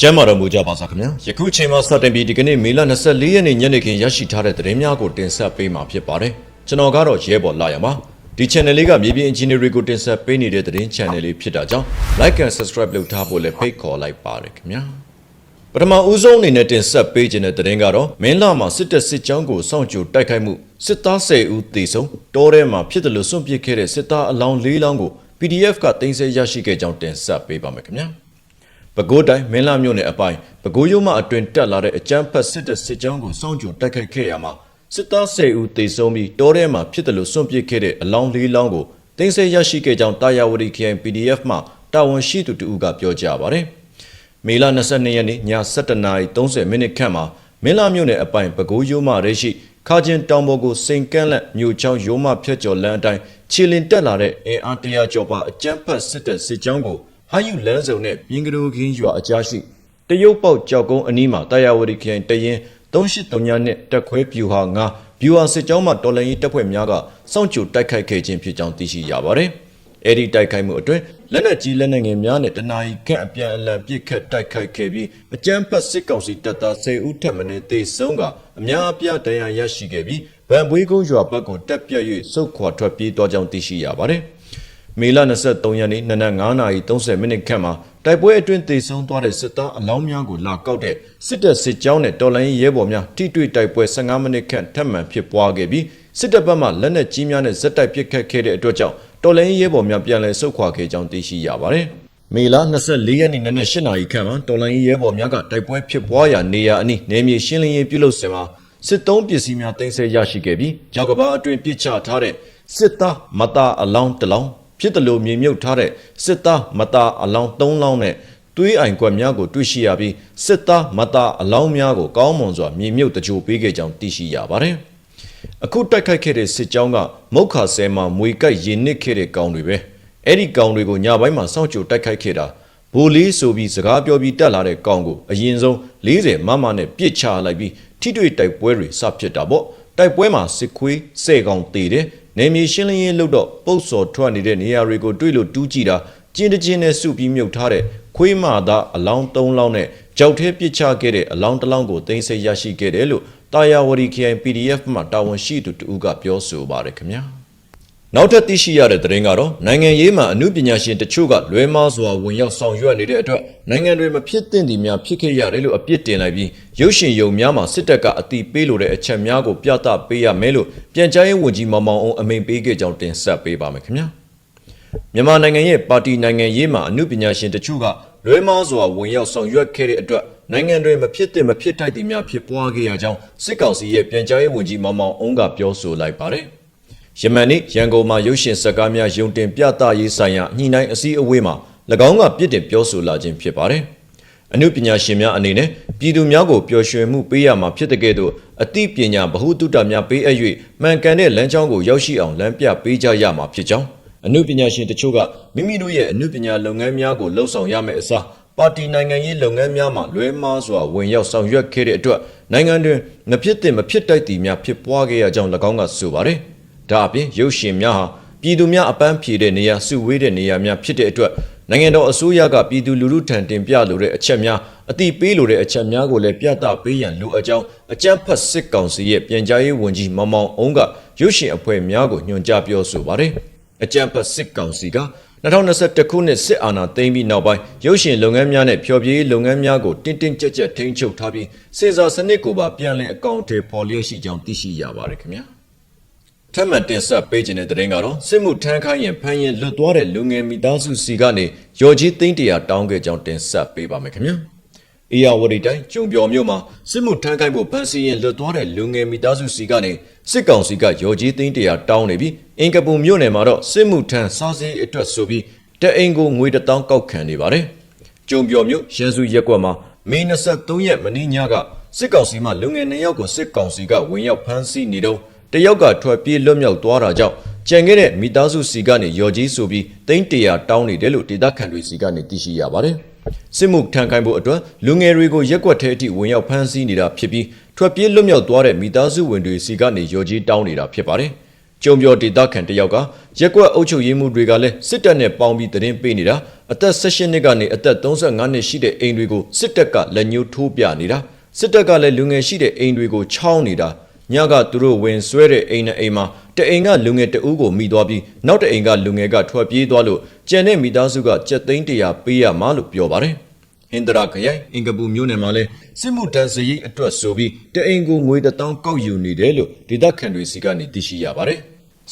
ကျမ်းမာတော်မူကြပါစားခင်ဗျာယခုချိန်မှာစတင်ပြီးဒီကနေ့မေလ24ရက်နေ့ညနေခင်းရရှိထားတဲ့သတင်းများကိုတင်ဆက်ပေးမှာဖြစ်ပါတယ်ကျွန်တော်ကတော့ရဲဘော်လာရပါဒီ channel လေးကမြေပြင် engineering ကိုတင်ဆက်ပေးနေတဲ့သတင်း channel လေးဖြစ်တာကြောင့် like and subscribe လုပ်ထားဖို့လည်းဖိတ်ခေါ်လိုက်ပါတယ်ခင်ဗျာပထမဦးဆုံးအနေနဲ့တင်ဆက်ပေးခြင်းတဲ့သတင်းကတော့မင်းလာမှာစစ်တပ်စစ်ကြောင်းကိုစောင့်ကြိုတိုက်ခိုက်မှုစစ်သား10ဦးသေဆုံးတောထဲမှာဖြစ်တယ်လို့စွန့်ပစ်ခဲ့တဲ့စစ်သားအလောင်း၄လောင်းကို PDF ကတင်ဆက်ရရှိခဲ့ကြောင်းတင်ဆက်ပေးပါမယ်ခင်ဗျာ ပဲခူးတိုင်းမင်းလာမြို့နယ်အပိုင်းပဲခူးရုံးမှအတွင်တက်လာတဲ့အကြမ်းဖက်စစ်တပ်စစ်ကြောင်းကိုစောင့်ကြိုတိုက်ခိုက်ခဲ့ရမှာစစ်သား10ဦးသေဆုံးပြီးတောထဲမှာဖြစ်တယ်လို့စွန့်ပစ်ခဲ့တဲ့အလောင်း၄လောင်းကိုတင်ဆက်ရရှိခဲ့ကြောင်းတာယာဝတီ KN PDF မှတာဝန်ရှိသူတူကပြောကြားပါတယ်။မေလ22ရက်နေ့ည7:30မိနစ်ခန့်မှာမင်းလာမြို့နယ်အပိုင်းပဲခူးရုံးမှရရှိခါကျင်တောင်ပေါ်ကိုစိန်ကန့်လက်မြို့ချောင်းရုံးမှဖြတ်ကျော်လမ်းအတိုင်းခြေလင်တက်လာတဲ့အင်အားတရာကျော်ပါအကြမ်းဖက်စစ်တပ်စစ်ကြောင်းကို ဟာယူလန်းစုံနဲ့ပြင်းကလေးခင်းရွာအကြားရှိတရုတ်ပေါက်ကြောက်ကုန်းအနီးမှာတာယာဝတီခရိုင်တရင်3839နဲ့တက်ခွဲပြူဟာ9ပြူဟာစစ်ကြောင်းမှာတော်လန်ရေးတပ်ဖွဲ့များကစောင့်ကြိုတိုက်ခိုက်ခဲ့ခြင်းဖြစ်ကြောင်းသိရှိရပါတယ်။အဲဒီတိုက်ခိုက်မှုအတွင်းလက်နက်ကြီးလက်နက်ငယ်များနဲ့တနာရီခန့်အပြန်အလှန်ပစ်ခတ်တိုက်ခိုက်ခဲ့ပြီးအကြမ်းဖက်စစ်ကောင်စီတပ်သား10ဦးထက်မနည်းသေဆုံးကအများအပြားဒဏ်ရာရရှိခဲ့ပြီးဗန်ပွေးကုန်းရွာဘက်ကိုတက်ပြတ်၍စုတ်ခွာထွက်ပြေးသွားကြောင်းသိရှိရပါတယ်။ မေလ23ရက်နေ့နနက်9:30မိနစ်ခန့်မှာတိုက်ပွဲအတွင်းသေဆုံးသွားတဲ့စစ်သားအလောင်းများကိုလာကောက်တဲ့စစ်တပ်စစ်ကြောင်းနဲ့တော်လိုင်းရဲဘော်များထိတွေ့တိုက်ပွဲ15မိနစ်ခန့်ထပ်မံဖြစ်ပွားခဲ့ပြီးစစ်တပ်ဘက်မှလက်နက်ကြီးများနဲ့ဇက်တိုက်ပစ်ခတ်ခဲ့တဲ့အတွက်ကြောင့်တော်လိုင်းရဲဘော်များပြန်လည်ဆုတ်ခွာခဲ့ကြောင်းသိရှိရပါတယ်။မေလ24ရက်နေ့နနက်8:00နာရီခန့်မှာတော်လိုင်းရဲဘော်များကတိုက်ပွဲဖြစ်ပွားရာနေရာအနီးနေမြေရှင်းလင်းရေးပြုလုပ်စဉ်မှာစစ်သုံးပစ္စည်းများတင်ဆက်ရရှိခဲ့ပြီးကြောက်ကဘာအတွင်ပစ်ချထားတဲ့စစ်သားမတာအလောင်းတစ်လောင်း ဖြစ်တယ်လို့မြေမြုပ်ထားတဲ့စစ်သားမတာအလောင်း၃လောင်းနဲ့သွေးအိမ်ကွက်များကိုတွေ့ရှိရပြီးစစ်သားမတာအလောင်းများကိုကောင်းမွန်စွာမြေမြုပ်တကြိုပေးခဲ့ကြောင်းသိရှိရပါတယ်။အခုတိုက်ခိုက်ခဲ့တဲ့စစ်ကြောင်းကမုတ်ခါဆဲမှာမွေကိုက်ရင်နစ်ခဲ့တဲ့ကောင်တွေပဲ။အဲ့ဒီကောင်တွေကိုညပိုင်းမှာစောင့်ကြိုတိုက်ခိုက်ခဲ့တာဘိုလီဆိုပြီးစကားပြောပြီးတက်လာတဲ့ကောင်ကိုအရင်ဆုံး40မမနဲ့ပြစ်ချလိုက်ပြီးထိတွေ့တိုက်ပွဲတွေစဖြစ်တာပေါ့။တိုက်ပွဲမှာစစ်ခွေးဆဲကောင်တေတယ်။ နေမြေရှင်းလင်းရေးလုပ်တော့ပုတ်စော်ထွက်နေတဲ့နေရာတွေကိုတွေ့လို့တူးကြည့်တာကျင်းတကျင်းနဲ့စုပြီးမြုပ်ထားတဲ့ခွေးမာသားအလောင်း၃လောင်းနဲ့ကြောက်သေးပစ်ချခဲ့တဲ့အလောင်းတစ်လောင်းကိုတင်ဆက်ရရှိခဲ့တယ်လို့တာယာဝတီ KI PDF မှတာဝန်ရှိသူတူကပြောဆိုပါတယ်ခင်ဗျာ နောက်ထပ်သိရှိရတဲ့သတင်းကတော့နိုင်ငံရေးမှာအမှုပညာရှင်တချို့ကလွဲမားစွာဝင်ရောက်ဆောင်ရွက်နေတဲ့အတွက်နိုင်ငံတွေမဖြစ်သင့်သည်များဖြစ်ခဲ့ရတယ်လို့အပြစ်တင်လိုက်ပြီးရုပ်ရှင်ယုံများမှာစစ်တပ်ကအတိပေးလိုတဲ့အချက်များကိုပြသပေးရမယ်လို့ပြန်ကြားရေးဝန်ကြီးမောင်မောင်အောင်အမိန့်ပေးခဲ့ကြောင်းတင်ဆက်ပေးပါမယ်ခင်ဗျာမြန်မာနိုင်ငံရဲ့ပါတီနိုင်ငံရေးမှာအမှုပညာရှင်တချို့ကလွဲမားစွာဝင်ရောက်ဆောင်ရွက်ခဲ့တဲ့အတွက်နိုင်ငံတွေမဖြစ်သင့်မဖြစ်ထိုက်သည်များဖြစ်ပွားခဲ့ရကြောင်းစစ်ကောင်စီရဲ့ပြန်ကြားရေးဝန်ကြီးမောင်မောင်အောင်ကပြောဆိုလိုက်ပါတယ်။ ယမန်နေ့ရန်ကုန်မှာရုပ်ရှင်ဇာတ်ကားများယုံတင်ပြသရေးဆိုင်ရာညှိနှိုင်းအစည်းအဝေးမှာ၎င်းကပြစ်တင်ပြောဆိုလာခြင်းဖြစ်ပါတယ်။အနုပညာရှင်များအနေနဲ့ပြည်သူများကိုပျော်ရွှင်မှုပေးရမှာဖြစ်တဲ့ကဲ့သို့အသိပညာဗဟုသုတများပေးအပ်၍မှန်ကန်တဲ့လမ်းကြောင်းကိုရောက်ရှိအောင်လမ်းပြပေးကြရမှာဖြစ်ကြောင်းအနုပညာရှင်တချို့ကမိမိတို့ရဲ့အနုပညာလုပ်ငန်းများကိုလှုပ်ဆောင်ရမယ့်အစားပါတီနိုင်ငံရေးလုပ်ငန်းများမှာလွဲမှားစွာဝင်ရောက်ဆောင်ရွက်ခဲ့တဲ့အတွက်နိုင်ငံတွင်မဖြစ်သင့်မဖြစ်တိုက်သည်များဖြစ်ပွားခဲ့ရကြောင်း၎င်းကဆိုပါတယ်။ ဒါအပြင်ရုပ်ရှင်များဟာပြည်သူများအပန်းဖြေတဲ့နေရာစုဝေးတဲ့နေရာများဖြစ်တဲ့အတွက်နိုင်ငံတော်အစိုးရကပြည်သူလူထုထံတင်ပြလိုတဲ့အချက်များအတိပေးလိုတဲ့အချက်များကိုလည်းပြသပေးရန်လိုအပ်ကြောင်းအကြမ်းဖက်စစ်ကောင်စီရဲ့ပြန်ကြားရေးဝန်ကြီးမောင်မောင်အုံးကရုပ်ရှင်အဖွဲ့များကိုညွှန်ကြားပြောဆိုပါတယ်။အကြမ်းဖက်စစ်ကောင်စီက2021ခုနှစ်စစ်အာဏာသိမ်းပြီးနောက်ပိုင်းရုပ်ရှင်လုပ်ငန်းများနဲ့ဖျော်ဖြေရေးလုပ်ငန်းများကိုတင်းတင်းကြပ်ကြပ်ထိန်းချုပ်ထားပြီးစေစာစနစ်ကိုပါပြန်လည်အကောင့်အထည်ပေါ်လျက်ရှိကြောင်းသိရှိရပါတယ်ခင်ဗျာ။ ထပ်မံတင်ဆက်ပေးခြင်းတဲ့တဲ့ရင်ကတော့စစ်မှုထမ်းခိုင်းရင်ဖမ်းရင်လွတ်သွားတဲ့လူငယ်မိသားစုစီကနေရော်ကြီးသိန်းတရာတောင်းခဲ့ကြောင်းတင်ဆက်ပေးပါမယ်ခင်ဗျာ။အေယာဝတီတိုင်းကျုံပြော်မြို့မှာစစ်မှုထမ်းခိုင်းဖို့ဖမ်းဆီးရင်လွတ်သွားတဲ့လူငယ်မိသားစုစီကနေစစ်ကောင်စီကရော်ကြီးသိန်းတရာတောင်းနေပြီးအင်ကပူမြို့နယ်မှာတော့စစ်မှုထမ်းစားစည်းအတွက်ဆိုပြီးတအိမ်ကိုငွေတစ်တောင်းကောက်ခံနေပါတယ်။ကျုံပြော်မြို့ရန်စုရက်ကွက်မှာမေ23ရက်မနေ့ညကစစ်ကောင်စီမှလူငယ်2ယောက်ကိုစစ်ကောင်စီကဝင်ရောက်ဖမ်းဆီးနေတော့ တယောက်ကထွက်ပြေးလွတ်မြောက်သွားတာကြောင့်ကြံခဲ့တဲ့မိသားစုစီကနေရော်ကြီးဆိုပြီးတိန်းတရာတောင်းနေတယ်လို့ဒေသခံတွေစီကနေသိရှိရပါတယ်။စစ်မှုထမ်းခိုင်းဖို့အတွက်လူငယ်တွေကိုရက်ွက်ထဲအထိဝင်ရောက်ဖမ်းဆီးနေတာဖြစ်ပြီးထွက်ပြေးလွတ်မြောက်သွားတဲ့မိသားစုဝင်တွေစီကနေရော်ကြီးတောင်းနေတာဖြစ်ပါတယ်။ကျုံပြောဒေသခံတယောက်ကရက်ကွက်အုပ်ချုပ်ရေးမှုတွေကလည်းစစ်တပ်နဲ့ပေါင်းပြီးသတင်းပေးနေတာအသက်16နှစ်ကနေအသက်35နှစ်ရှိတဲ့အိမ်တွေကိုစစ်တပ်ကလက်ညှိုးထိုးပြနေတာစစ်တပ်ကလည်းလူငယ်ရှိတဲ့အိမ်တွေကိုချောင်းနေတာ ညကသူတို့ဝင်ဆွဲတဲ့အိမ်နဲ့အိမ်မှာတအိမ်ကလူငယ်တအူးကိုမိသွားပြီးနောက်တအိမ်ကလူငယ်ကထွက်ပြေးသွားလို့ကျန်တဲ့မိသားစုကကြက်သိန်းတရာပေးရမှာလို့ပြောပါတယ်ဟင်္ဒရာခရိုင်အင်္ဂပူမြို့နယ်မှာလဲစစ်မှုတန်းစရိတ်အတွက်ဆိုပြီးတအိမ်ကိုငွေတစ်တောင်းကောက်ယူနေတယ်လို့ဒေသခံတွေစီကနေသိရှိရပါတယ်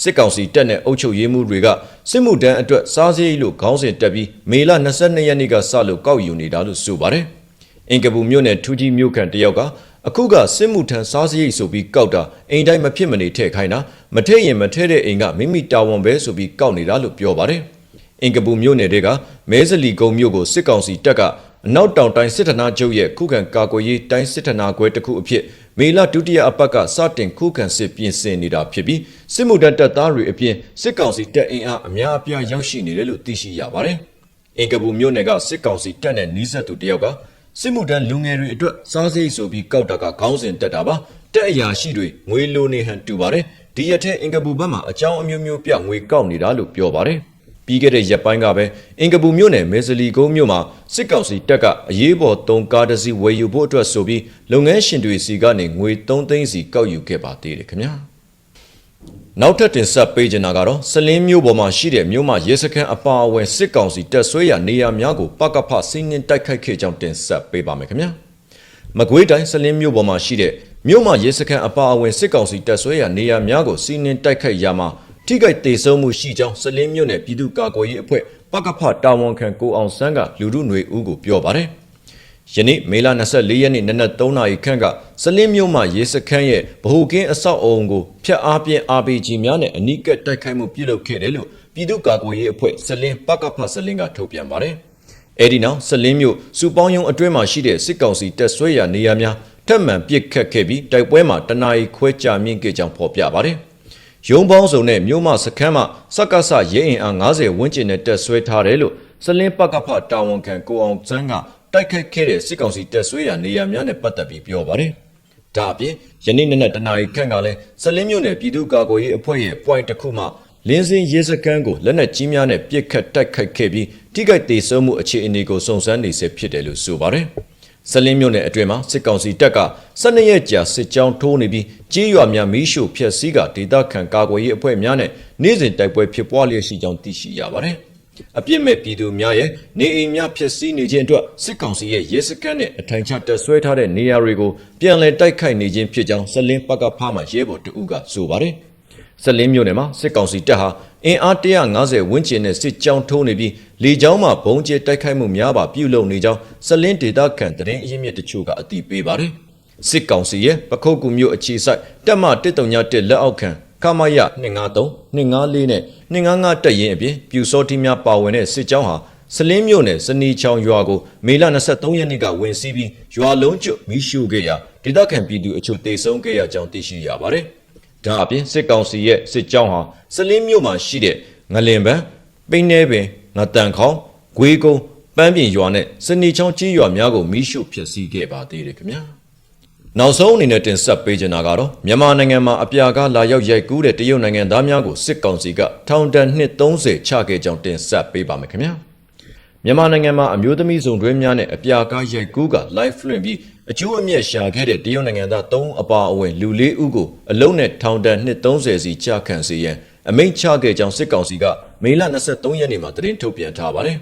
စစ်ကောင်စီတပ်နဲ့အုပ်ချုပ်ရေးမှုတွေကစစ်မှုတန်းအတွက်စားစရိတ်လို့ခေါင်းစဉ်တက်ပြီးမေလ22ရက်နေ့ကစလို့ကောက်ယူနေတာလို့ဆိုပါတယ်အင်္ဂပူမြို့နယ်ထူးကြီးမြို့ခံတယောက်က အခုကစစ်မှုထမ်းစားစရိတ်ဆိုပြီးကောက်တာအိမ်တိုင်းမဖြစ်မနေထည့်ခိုင်းတာမထည့်ရင်မထည့်တဲ့အိမ်ကမိမိတာဝန်ပဲဆိုပြီးကောက်နေတာလို့ပြောပါတယ်အင်္ဂပူမြို့နယ်တွေကမဲစလီကုန်းမြို့ကိုစစ်ကောင်စီတပ်ကအနောက်တောင်တိုင်းစစ်ဌာနချုပ်ရဲ့ခုခံကာကွယ်ရေးတိုင်းစစ်ဌာနခွဲတစ်ခုအဖြစ်မေလဒုတိယအပတ်ကစတင်ခုခံစစ်ပြင်ဆင်နေတာဖြစ်ပြီးစစ်မှုတပ်တပ်သားတွေအပြင်စစ်ကောင်စီတပ်အင်အားအများအပြားရောက်ရှိနေတယ်လို့သိရှိရပါတယ်။အင်္ဂပူမြို့နယ်ကစစ်ကောင်စီတပ်နဲ့နီးစပ်သူတယောက်က စစ်မှုတန်းလူငယ်တွေအတွက်စားစိတ်ဆိုပြီးကောက်တာကခေါင်းစဉ်တက်တာပါတက်အရာရှိတွေငွေလိုနေဟန်တူပါတယ်ဒီရက်ထဲအင်္ဂပူဘက်မှာအကြောင်းအမျိုးမျိုးပြငွေကောက်နေတာလို့ပြောပါတယ်ပြီးခဲ့တဲ့ရက်ပိုင်းကပဲအင်္ဂပူမြို့နယ်မေဇလီကုန်းမြို့မှာစစ်ကောင်စီတပ်ကအရေးပေါ်တုံးကားတစ်စီးဝယ်ယူဖို့အတွက်ဆိုပြီးလုပ်ငန်းရှင်တွေစီကနေငွေ3သိန်းစီကောက်ယူခဲ့ပါသေးတယ်ခင်ဗျာ နောက်ထပ်တင်ဆက်ပေးချင်တာကတော့စလင်းမျိုးပေါ်မှာရှိတဲ့မြို့မရဲစခန်းအပါအဝင်စစ်ကောင်စီတပ်ဆွဲရနေရာများကိုပကဖစီးနှင်းတိုက်ခိုက်ခဲ့ကြောင်းတင်ဆက်ပေးပါမယ်ခင်ဗျာမကွေးတိုင်းစလင်းမျိုးပေါ်မှာရှိတဲ့မြို့မရဲစခန်းအပါအဝင်စစ်ကောင်စီတပ်ဆွဲရနေရာများကိုစီးနှင်းတိုက်ခိုက်ရမှာထိခိုက်ဒေဆုံးမှုရှိကြောင်းစလင်းမြို့နယ်ပြည်သူ့ကာကွယ်ရေးအဖွဲ့ပကဖတာဝန်ခံကိုအောင်ဆန်းကလူမှုຫນွေဦးကိုပြောပါတယ်ယနေ့မေလ24ရက်နေ့နနက်3နာရီခန့်က စလင်းမြို့မှာရေစခန်းရဲ့ဗဟိုကင်းအဆောက်အုံကိုဖျက်အားပြင်း RPG များနဲ့အနိကတိုက်ခိုက်မှုပြုလုပ်ခဲ့တယ်လို့ပြည်သူ့ကာကွယ်ရေးအဖွဲ့စလင်းပကဖစလင်းကထုတ်ပြန်ပါတယ်။အဲဒီနောက်စလင်းမြို့စူပေါင်းယုံအတွင်းမှာရှိတဲ့စစ်ကောင်စီတပ်ဆွဲရာနေရာများထပ်မံပစ်ခတ်ခဲ့ပြီးတိုက်ပွဲမှာတနအီခွဲကြာမြင့်ခဲ့ကြောင်းဖော်ပြပါတယ်။ရုံပေါင်းစုံနဲ့မြို့မစခန်းမှာစက္ကစရဲအင်အား90ဝန်းကျင်နဲ့တက်ဆွဲထားတယ်လို့စလင်းပကဖတာဝန်ခံကိုအောင်စန်းကတိုက်ခိုက်ခဲ့တဲ့စစ်ကောင်စီတပ်ဆွဲရာနေရာများနဲ့ပတ်သက်ပြီးပြောပါတယ်။ ဒါအပြင်ယနေ့နေ့နဲ့တနာရီခန့်ကလည်းစလင်းမြို့နယ်ပြည်သူ့ကာကွယ်ရေးအဖွဲ့ရဲ့ point တစ်ခုမှလင်းစင်ရဲစခန်းကိုလက်နက်ကြီးများနဲ့ပစ်ခတ်တိုက်ခိုက်ခဲ့ပြီးထိခိုက်ဒေဆုံးမှုအခြေအနေကိုစုံစမ်းနေဆဲဖြစ်တယ်လို့ဆိုပါတယ်။စလင်းမြို့နယ်အတွင်းမှာစစ်ကောင်စီတပ်က12ရက်ကြာစစ်ကြောင်းထိုးနေပြီးကြေးရွာများမီးရှို့ဖျက်ဆီးကဒေသခံကာကွယ်ရေးအဖွဲ့များနဲ့နေ့စဉ်တိုက်ပွဲဖြစ်ပွားလျက်ရှိကြောင်းသိရှိရပါတယ်။ အပြစ်မဲ့ပြည်သူများရဲ့နေအိမ်များဖျက်ဆီးနေခြင်းအတွက်စစ်ကောင်စီရဲ့ရဲစခန်းနဲ့အထိုင်ချတပ်ဆွဲထားတဲ့နေရာတွေကိုပြန်လည်တိုက်ခိုက်နေခြင်းဖြစ်ကြောင်းဇလင်းပကဖားမှရဲဘော်တဦးကဆိုပါတယ်။ဇလင်းမြို့နယ်မှာစစ်ကောင်စီတပ်ဟာအင်အား150ဝန်းကျင်နဲ့စစ်ကြောင်းထိုးနေပြီးလေကြောင်းမှဘုံကျဲတိုက်ခိုက်မှုများပါပြုလုပ်နေကြောင်းဇလင်းဒေတာခန်တရင်အရင်းမြစ်တချို့ကအသိပေးပါတယ်။စစ်ကောင်စီရဲ့ပခုတ်ကူမြို့အခြေစိုက်တပ်မ131လက်အောက်ခံ ခမရ253 254နဲ့255တက်ရင်အပြင်ပြူစောတိများပါဝင်တဲ့စစ်ကြောင်းဟာစလင်းမြို့နယ်စနီချောင်းရွာကိုမေလ23ရက်နေ့ကဝင်စီးပြီးရွာလုံးကျွတ်မိရှုခဲ့ရာဒေသခံပြည်သူအချို့တေဆုံးခဲ့ရကြောင်းသိရှိရပါတယ်။ဒါအပြင်စစ်ကောင်စီရဲ့စစ်ကြောင်းဟာစလင်းမြို့မှာရှိတဲ့ငလင်ပန်းပိန်းနေပင်ငတန်ခေါင်ဂွေးကုန်းပန်းပြင်ရွာနဲ့စနီချောင်းကြီးရွာများကိုမိရှုဖျက်ဆီးခဲ့ပါသေးတယ်ခင်ဗျာ။ နောက်ဆုံးအနေနဲ့တင်ဆက်ပေးချင်တာကတော့မြန်မာနိုင်ငံမှာအပြာကလာရောက်ရိုက်ကူးတဲ့တရုတ်နိုင်ငံသားများကိုစစ်ကောင်စီကထောင်ဒဏ်နှစ်30ချခဲ့ကြောင်းတင်ဆက်ပေးပါမယ်ခင်ဗျာမြန်မာနိုင်ငံမှာအမျိုးသမီးစုံတွဲများနဲ့အပြာကရိုက်ကူးက live လွှင့်ပြီးအကျိုးအမြတ်ရှာခဲ့တဲ့တရုတ်နိုင်ငံသား3အပါအဝင်လူ၄ဦးကိုအလုံးနဲ့ထောင်ဒဏ်နှစ်30စီချခံစေရန်အမိန့်ချခဲ့ကြောင်းစစ်ကောင်စီကမေလ23ရက်နေ့မှာသတင်းထုတ်ပြန်ထားပါတယ်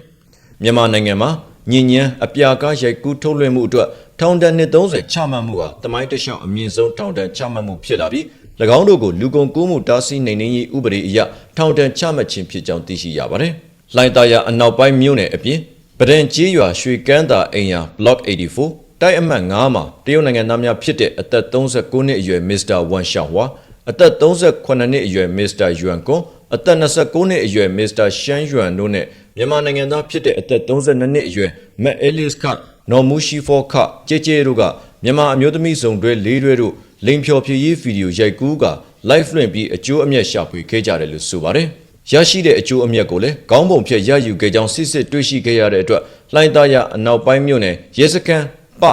မြန်မာနိုင်ငံမှာ ညဉ့်ညမ်းအပြာကရိုက်ကူးထုတ်လွှင့်မှုအတွက်ထောင်ဒဏ်နှစ်30ချမှတ်မှုဟာတမိုင်းတလျှောက်အမြင့်ဆုံးထောင်ဒဏ်ချမှတ်မှုဖြစ်လာပြီး၎င်းတို့ကိုလူကုန်ကူးမှုတားဆီးနိုင်နေရေးဥပဒေအရထောင်ဒဏ်ချမှတ်ခြင်းဖြစ်ကြောင်းသိရှိရပါတယ်။လိုင်တာယာအနောက်ပိုင်းမြို့နယ်အပြင်ပဒံကျေးရွာရွှေကန်းသာအိမ်ယာ Block 84တိုက်အမှတ်9မှာတရုတ်နိုင်ငံသားများဖြစ်တဲ့အသက်39နှစ်အရွယ် Mr. Wang Xiaohua အသက်38နှစ်အရွယ် Mr. Yuan Gong အသက်29နှစ်အရွယ် Mr. Shan Yuan တို့နဲ့မြန် မာနိုင်ငံသားဖြစ်တဲ့အသက်32နှစ်အရွယ် Matt Ellis ကနော်မူရှိဖောခကြဲကြဲတို့ကမြန်မာအမျိုးသမီးစုံတွဲလေးတွဲတို့လိန်ဖြော်ဖြည့်ရေးဗီဒီယိုရိုက်ကူးက live လွှင့်ပြီးအကျိုးအမြတ်ရှာဖွေခဲ့ကြတယ်လို့ဆိုပါတယ်။ရရှိတဲ့အကျိုးအမြတ်ကိုလည်းခေါင်းပုံဖြတ်ရယူခဲ့ကြောင်းစစ်စစ်တွေ့ရှိခဲ့ရတဲ့အတွက်လှိုင်းသားရအနောက်ပိုင်းမြို့နယ်ရဲစခန်းပ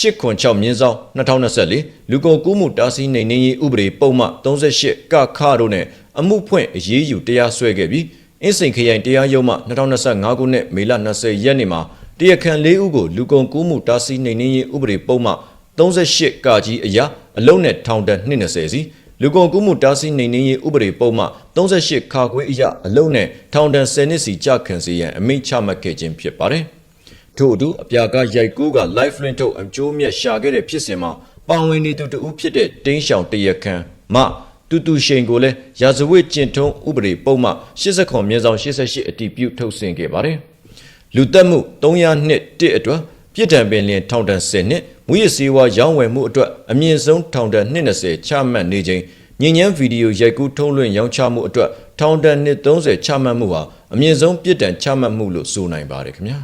806မြင်းဆောင်2024လူကုန်ကူးမှုတားဆီးနိုင်နေရေးဥပဒေပုံမှန်38ကခတို့နဲ့အမှုဖွင့်အရေးယူတရားစွဲခဲ့ပြီး အင်းစိန်ခရိုင်တရားရုံးမှ2025ခုနှစ်မေလ20ရက်နေ့မှာတရားခံ၄ဦးကိုလူကုန်ကူးမှုတားဆီးနှိမ်နင်းရေးဥပဒေပုံမှ38ကာကြီးအရာအလုံးနဲ့ထောင်ဒဏ်220စီလူကုန်ကူးမှုတားဆီးနှိမ်နင်းရေးဥပဒေပုံမှ38ခါခွေးအရာအလုံးနဲ့ထောင်ဒဏ်10နှစ်စီကြခံစေရန်အမိန့်ချမှတ်ခဲ့ခြင်းဖြစ်ပါတယ်။ထို့အတူအပြာကရိုက်ကူးက live link ထုတ်အကျိုးမြတ်ရှာခဲ့တဲ့ဖြစ်စဉ်မှာပါဝင်နေသူတဦးဖြစ်တဲ့တင်းရှောင်တရခန်မ တူတူရှိန်ကိုလည်းရာဇဝတ်ကျင့်ထုံးဥပဒေပုံမှ80ခွန်မြဲဆောင်88အတီးပြုတ်ထုတ်ဆင်ခဲ့ပါတယ်။လူတက်မှု300နှစ်တစ်အတွက်ပြစ်ဒဏ်ပင်လျင်ထောင်ဒဏ်10နှစ်မူရစေဝါရောင်းဝယ်မှုအတွက်အမြင့်ဆုံးထောင်ဒဏ်220ချမှတ်နေခြင်းညဉ့်ညမ်းဗီဒီယိုရိုက်ကူးထုံးလွှင့်ရောင်းချမှုအတွက်ထောင်ဒဏ်နှစ်30ချမှတ်မှုဟာအမြင့်ဆုံးပြစ်ဒဏ်ချမှတ်မှုလို့ဆိုနိုင်ပါတယ်ခင်ဗျာ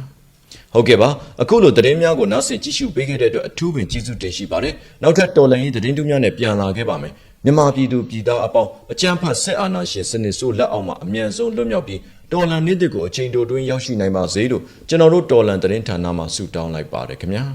ဟုတ်ကဲ့ပါအခုလိုသတင်းများကိုနားဆင်ကြည့်ရှုပေးခဲ့တဲ့အတွက်အထူးပင်ကျေးဇူးတင်ရှိပါတယ်နောက်ထပ်တော်လှန်ရေးသတင်းတူးများနဲ့ပြန်လာခဲ့ပါမယ် မြန်မာပြည်သူပြည်သားအပေါင်းအကြမ်းဖက်ဆက်အာဏာရှင်စနစ်ဆိုးလက်အောက်မှာအမြန်ဆုံးလွတ်မြောက်ပြီးတော်လှန်နေတဲ့ကိုအချိန်တိုတွင်းရောက်ရှိနိုင်ပါစေလို့ကျွန်တော်တို့တော်လှန်သတင်းဌာနမှဆုတောင်းလိုက်ပါတယ်ခင်ဗျာ